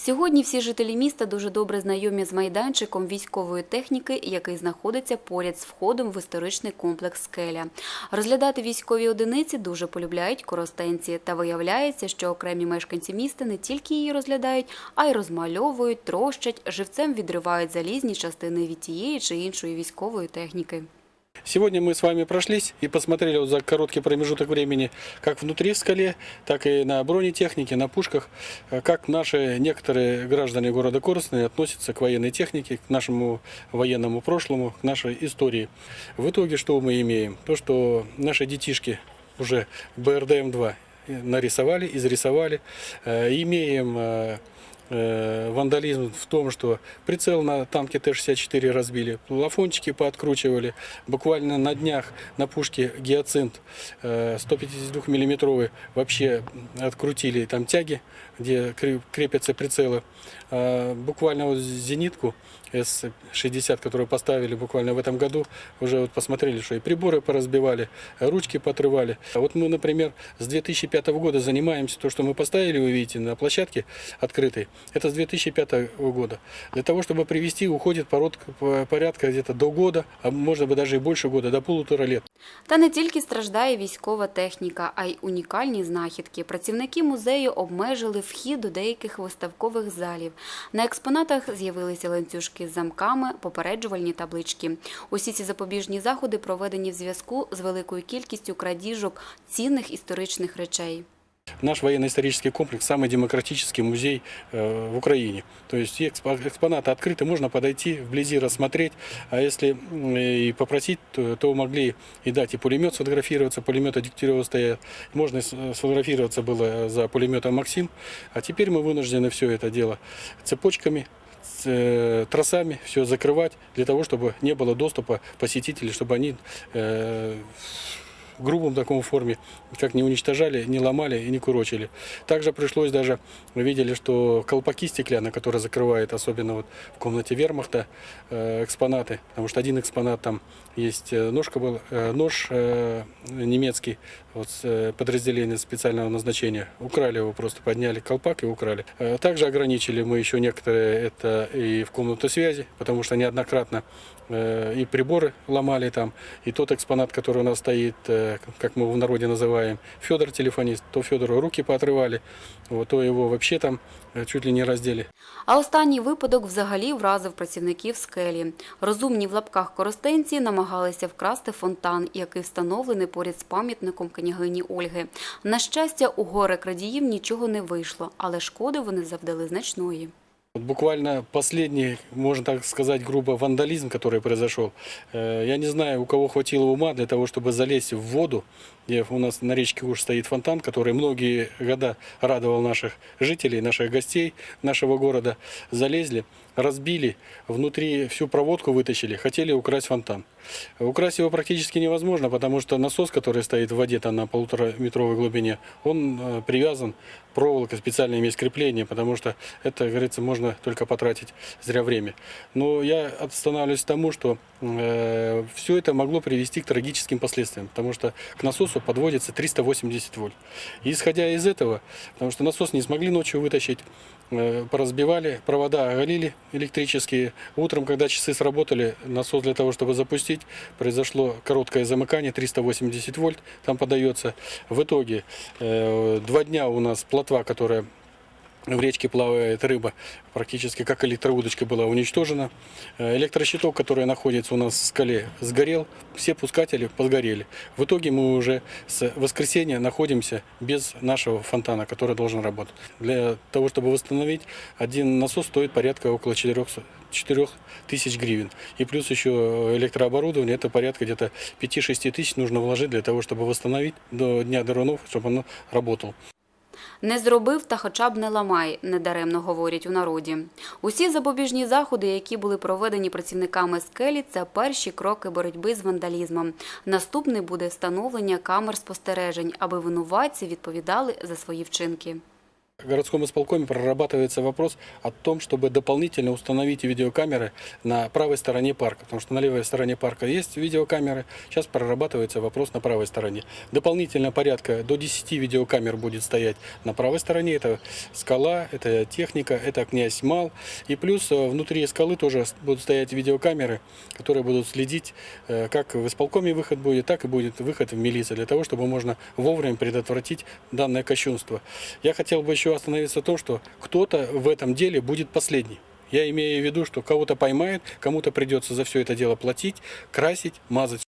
Сьогодні всі жителі міста дуже добре знайомі з майданчиком військової техніки, який знаходиться поряд з входом в історичний комплекс «Скеля». Розглядати військові одиниці дуже полюбляють коростенці. Та виявляється, що окремі мешканці міста не тільки її розглядають, а й розмальовують, трощать, живцем відривають залізні частини від тієї чи іншої військової техніки. Сегодня мы с вами прошлись и посмотрели вот за короткий промежуток времени, как внутри в скале, так и на бронетехнике, на пушках, э, как наши некоторые граждане города Коростены относятся к военной технике, к нашему военному прошлому, к нашей истории. В итоге что мы имеем? То, что наши детишки уже БРДМ-2 нарисовали, изрисовали. Э, Имеем э, вандализм в том, что прицел на танке Т-64 разбили, плафончики пооткручивали. Буквально на днях на пушке «Гиацинт» э, 152 миллиметровый вообще открутили там тяги, где креп- крепятся прицелы. А Буквально вот зенитку С-60, которую поставили буквально в этом году, уже вот посмотрели, что и приборы поразбивали, ручки поотрывали. А вот мы, например, с 2005 года занимаемся, то, что мы поставили, вы видите, на площадке открытой, это с 2005 года. Для того, чтобы привести, уходит пород, по- порядка где-то до года, а может быть даже и больше года, до полутора лет. Та не тільки страждає військова техніка, а й унікальні знахідки. Працівники музею обмежили вхід до деяких виставкових залів. На експонатах з'явилися ланцюжки з замками, попереджувальні таблички. Усі ці запобіжні заходи проведені в зв'язку з великою кількістю крадіжок цінних історичних речей. Наш военно-исторический комплекс – самый демократический музей э, в Украине. То есть экспонаты открыты, можно подойти, вблизи рассмотреть. А если и попросить, то, могли и дать и пулемет сфотографироваться, пулеметы Дегтярева стоят. Можно сфотографироваться было за пулеметом «Максим». А теперь мы вынуждены все это дело цепочками, э, тросами все закрывать для того, чтобы не было доступа посетителей, чтобы они э, в грубом таком форме как не уничтожали, не ломали и не курочили. Также пришлось даже, видели, что колпаки стеклянные, которые закрывают, особенно вот в комнате вермахта, э, экспонаты, потому что один экспонат там есть э, ножка был, э, нож немецкий, вот с, подразделения специального назначения. Украли его, просто подняли колпак и украли. Также ограничили мы еще некоторые это и в комнату связи, потому что неоднократно и приборы ломали там, и тот экспонат, который у нас стоит, как мы его в народе называем, Федор телефонист, то Федору руки поотрывали, вот, то его вообще там э, чуть ли не раздели. А останній випадок взагалі вразив працівників скелі. Розумні в лапках коростенці намагалися вкрасти фонтан, який встановлений поряд з пам'ятником княгині Ольги. На щастя, у горе крадіїв нічого не вийшло, але шкоди вони завдали значної. Буквально последний, можно так сказать, грубо вандализм, который произошел. Э, Я не знаю, у кого хватило ума для того, чтобы залезть в воду, где у нас на речке уж стоит фонтан, который многие года радовал наших жителей, наших гостей нашего города. Залезли, разбили, внутри всю проводку вытащили, хотели украсть фонтан. Украсть его практически невозможно, потому что насос, который стоит в воде там на полутораметровой глубине, он э, привязан проволокой, специальное имеет крепление, потому что это, как говорится, можно только потратить зря время. Но я останавливаюсь тому, что все это могло привести к трагическим последствиям, потому что к насосу подводится 380 вольт. И исходя из этого, потому что насос не смогли ночью вытащить, э, поразбивали, провода оголили электрические. Утром, когда часы сработали, насос для того, чтобы запустить, произошло короткое замыкание, 380 вольт там подается. В итоге э, два дня у нас плотва, которая в речке плавает рыба, практически как электроудочка была уничтожена. Э, Электрощиток, который находится у нас в скале, сгорел. Все пускатели подгорели. В итоге мы уже с воскресенья находимся без нашего фонтана, который должен работать. Для того, чтобы восстановить, один насос стоит порядка около 400 4 тысяч гривен. И плюс еще электрооборудование, это порядка где-то 5-6 тысяч нужно вложить для того, чтобы восстановить до Дня Дарунов, чтобы оно работало. Не зробив та хоча б не ламай, недаремно говорять у народі. Усі запобіжні заходи, які були проведені працівниками скелі, це перші кроки боротьби з вандалізмом. Наступний буде встановлення камер спостережень, аби винуватці відповідали за свої вчинки. В городском исполкоме прорабатывается вопрос о том, чтобы дополнительно установить видеокамеры на правой стороне парка. Потому что на левой стороне парка есть видеокамеры. Сейчас прорабатывается вопрос на правой стороне. Дополнительно порядка до 10 видеокамер будет стоять на правой стороне. Это скала, это техника, это князь Мал. И плюс э, внутри скалы тоже будут стоять видеокамеры, которые будут следить, э, как в исполкоме выход будет, так и будет выход в милицию, для того, чтобы можно вовремя предотвратить данное кощунство. Я хотел бы еще остановиться на том, что кто-то в этом деле будет последний. Я имею в виду, что кого-то поймают, кому-то придется за все это дело платить, красить, мазать